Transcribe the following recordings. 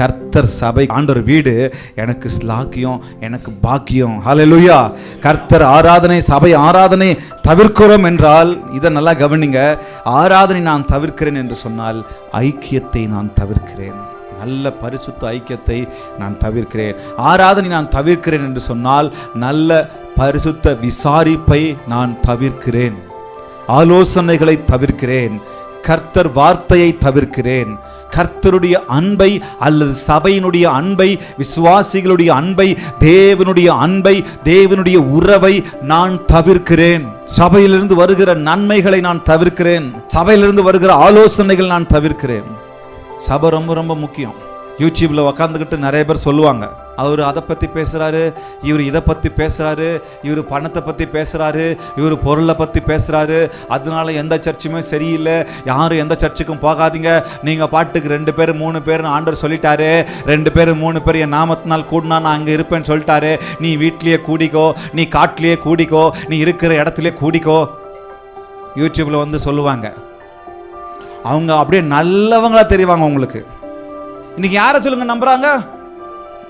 கர்த்தர் சபை ஆண்டவர் வீடு எனக்கு ஸ்லாக்கியம் எனக்கு பாக்கியம். ஹalleluya கர்த்தர் ஆராதனை சபை ஆராதனை தவிர்க்கிறோம் என்றால் இதை நல்லா கவனிங்க. ஆராதனை நான் தவிர்க்கிறேன் என்று சொன்னால் ஐக்கியத்தை நான் தவிர்க்கிறேன். நல்ல பரிசுத்த ஐக்கியத்தை நான் தவிர்க்கிறேன். ஆராதனை நான் தவிர்க்கிறேன் என்று சொன்னால் நல்ல பரிசுத்த விசாரிப்பை நான் தவிர்க்கிறேன். ஆலோசனைகளை தவிர்க்கிறேன். கர்த்தர் வார்த்தையை தவிர்க்கிறேன். கர்த்தருடைய அன்பை அல்லது சபையினுடைய அன்பை விசுவாசிகளுடைய அன்பை தேவனுடைய அன்பை தேவனுடைய உறவை நான் தவிர்க்கிறேன். சபையிலிருந்து வருகிற நன்மைகளை நான் தவிர்க்கிறேன். சபையிலிருந்து வருகிற ஆலோசனைகள் நான் தவிர்க்கிறேன். சபை ரொம்ப ரொம்ப முக்கியம். யூடியூப்பில் உக்காந்துக்கிட்டு நிறைய பேர் சொல்லுவாங்க. அவர் அதை பற்றி பேசுகிறாரு இவர் இதை பற்றி பேசுகிறாரு இவர் பணத்தை பற்றி பேசுகிறாரு இவர் பொருளை பற்றி பேசுகிறாரு அதனால எந்த சர்ச்சுமே சரியில்லை. யாரும் எந்த சர்ச்சுக்கும் போகாதீங்க. நீங்கள் பாட்டுக்கு ரெண்டு பேர் மூணு பேர்னு ஆண்டவர் சொல்லிட்டாரு. ரெண்டு பேர் மூணு பேர் என் நாமத்தினால் கூடினா நான் அங்கே இருப்பேன்னு சொல்லிட்டாரு. நீ வீட்லேயே கூடிக்கோ நீ காட்டிலேயே கூடிக்கோ நீ இருக்கிற இடத்துலையே கூடிக்கோ. யூடியூப்பில் வந்து சொல்லுவாங்க. அவங்க அப்படியே நல்லவங்களாக தெரிவாங்க உங்களுக்கு. இன்னைக்கு யாரை சொல்லுங்க நம்புறாங்க?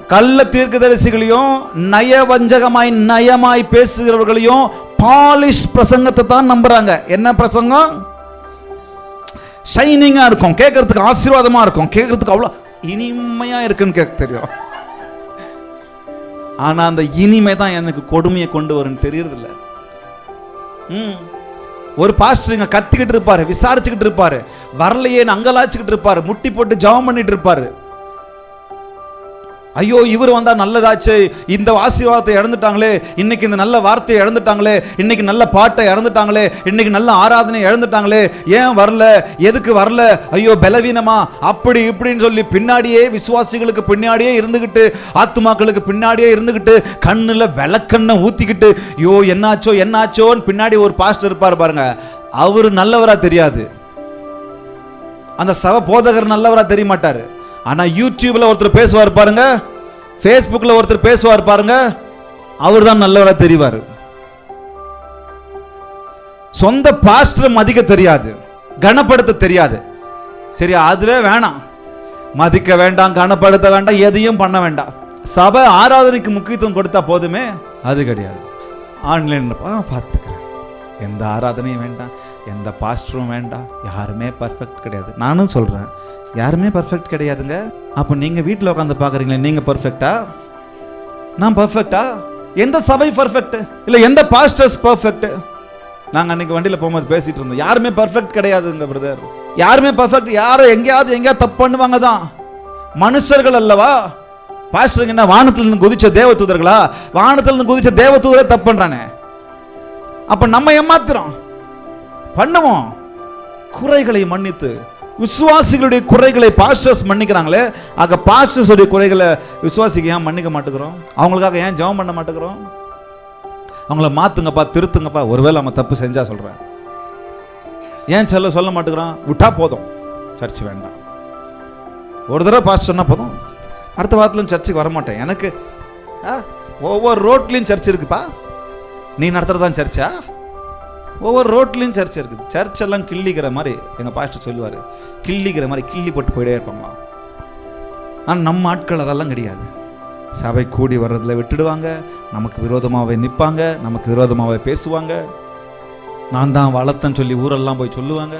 கள்ள தீர்க்கதரிசிகளையும் நயவஞ்சகமாய் நயமாய் பேசுகிறவர்களையும் பாலிஷ் பிரசங்கத்தை தான் நம்புறாங்க. என்ன பிரசங்கம்? ஷைனிங்கா இருக்கும். கேட்கறதுக்கு ஆசீர்வாதமா இருக்கும். கேட்கறதுக்கு அவ்வளோ இனிமையா இருக்குன்னு கேட்க தெரியும். ஆனா அந்த இனிமை தான் எனக்கு கொடுமையை கொண்டு வரும்னு தெரியறதில்ல. ம். ஒரு பாஸ்டர் இங்க கத்திக்கிட்டு இருப்பார் விசாரிச்சுக்கிட்டு இருப்பார் வரலையேன்னு அங்கலாச்சிக்கிட்டு இருப்பார் முட்டி போட்டு ஜெபம் பண்ணிட்டு இருப்பார். ஐயோ இவர் வந்தால் நல்லதாச்சு. இந்த ஆசீர்வாதத்தை இழந்துட்டாங்களே. இன்னைக்கு இந்த நல்ல வார்த்தையை இழந்துட்டாங்களே. இன்னைக்கு நல்ல பாட்டை இழந்துட்டாங்களே. இன்னைக்கு நல்ல ஆராதனை இழந்துட்டாங்களே. ஏன் வரல? எதுக்கு வரல? ஐயோ பலவீனமா? அப்படி இப்படின்னு சொல்லி பின்னாடியே விசுவாசிகளுக்கு பின்னாடியே இருந்துக்கிட்டு ஆத்துமாக்களுக்கு பின்னாடியே இருந்துக்கிட்டு கண்ணில் விளக்கண்ணை ஊத்திக்கிட்டு ஐயோ என்னாச்சோ என்னாச்சோன்னு பின்னாடி ஒரு பாஸ்டர் இருப்பார் பாருங்க. அவர் நல்லவரா தெரியாது. அந்த சவ போதகர் நல்லவரா தெரிய மாட்டாரு. ஆனால் யூடியூப்ல ஒருத்தர் பேசுவார் பாருங்க ஃபேஸ்புக்கில் ஒருத்தர் பேசுவார் பாருங்க அவர் தான் நல்லவராக தெரிவார். சொந்த பாஸ்டர் மதிக்க தெரியாது கனப்படுத்த தெரியாது. சரி அதுவே வேணாம். மதிக்க வேண்டாம் கனப்படுத்த வேண்டாம் எதையும் பண்ண வேண்டாம். சபை ஆராதனைக்கு முக்கியத்துவம் கொடுத்தா போதுமே? அது கிடையாது. ஆன்லைன் பார்த்துக்கிறேன். எந்த ஆராதனையும் வேண்டாம். எந்த பாஸ்டரும் வேண்டாம். யாருமே பர்ஃபெக்ட் கிடையாது. நானும் சொல்கிறேன் யாருமே பர்ஃபெக்ட் கிடையாதுங்க. அப்போ நீங்கள் வீட்டில் உட்காந்து பார்க்குறீங்களே நீங்கள் பர்ஃபெக்டா நான் பர்ஃபெக்டா எந்த சபை பர்ஃபெக்ட் இல்லை எந்த பாஸ்டர்ஸ் பர்ஃபெக்ட் நாங்கள் அன்னைக்கு வண்டியில் போகும்போது பேசிகிட்டு இருந்தோம். யாருமே பர்ஃபெக்ட் கிடையாதுங்க பிரதர் யாருமே பர்ஃபெக்ட் யாரும் எங்கேயாவது எங்கேயாவது தப்பு பண்ணுவாங்க தான். மனுஷர்கள் அல்லவா? பாஸ்டருங்க என்ன வானத்திலிருந்து குதிச்ச தேவதூதர்களா? வானத்துல இருந்து குதிச்ச தேவதூதரே தப்பு பண்ணுறானே அப்போ நம்ம ஏமாத்துறோம். பண்ணுவோம் குறைகளை மன்னித்து விசுவாசிகளுடைய குறைகளை பாஸ்டர்ஸ் மன்னிக்கிறாங்களே ஆக பாஸ்டர்ஸுடைய குறைகளை விசுவாசிக்கு ஏன் மன்னிக்க மாட்டேங்கிறோம்? அவங்களுக்காக ஏன் ஜெபம் பண்ண மாட்டேங்கிறோம்? அவங்கள மாத்துங்கப்பா திருத்துங்கப்பா ஒருவேளை நம்ம தப்பு செஞ்சா சொல்கிறேன் ஏன் சொல்ல சொல்ல மாட்டேங்கிறோம் விட்டா போதும். சர்ச் வேண்டாம். ஒரு தடவை பாஸ்டர்னா போதும். அடுத்த வாரத்துலையும் சர்ச்சுக்கு வரமாட்டேன். எனக்கு ஆ, ஒவ்வொரு ரோட்லேயும் சர்ச் இருக்குப்பா. நீ நடத்துகிறதான் தான் சர்ச்சா? ஒவ்வொரு ரோட்லேயும் சர்ச் இருக்குது. சர்ச் எல்லாம் கிள்ளிக்கிற மாதிரி எங்கள் பாஸ்டர் சொல்லுவார். கிள்ளிக்கிற மாதிரி கிள்ளி போட்டு போயிட்டே இருப்பாங்களாம் ஆனால் நம்ம ஆட்கள் அதெல்லாம் கிடையாது. சபை கூடி வர்றதில் விட்டுடுவாங்க. நமக்கு விரோதமாகவே நிற்பாங்க. நமக்கு விரோதமாகவே பேசுவாங்க. நான் தான் வளர்த்தேன்னு சொல்லி ஊரெல்லாம் போய் சொல்லுவாங்க.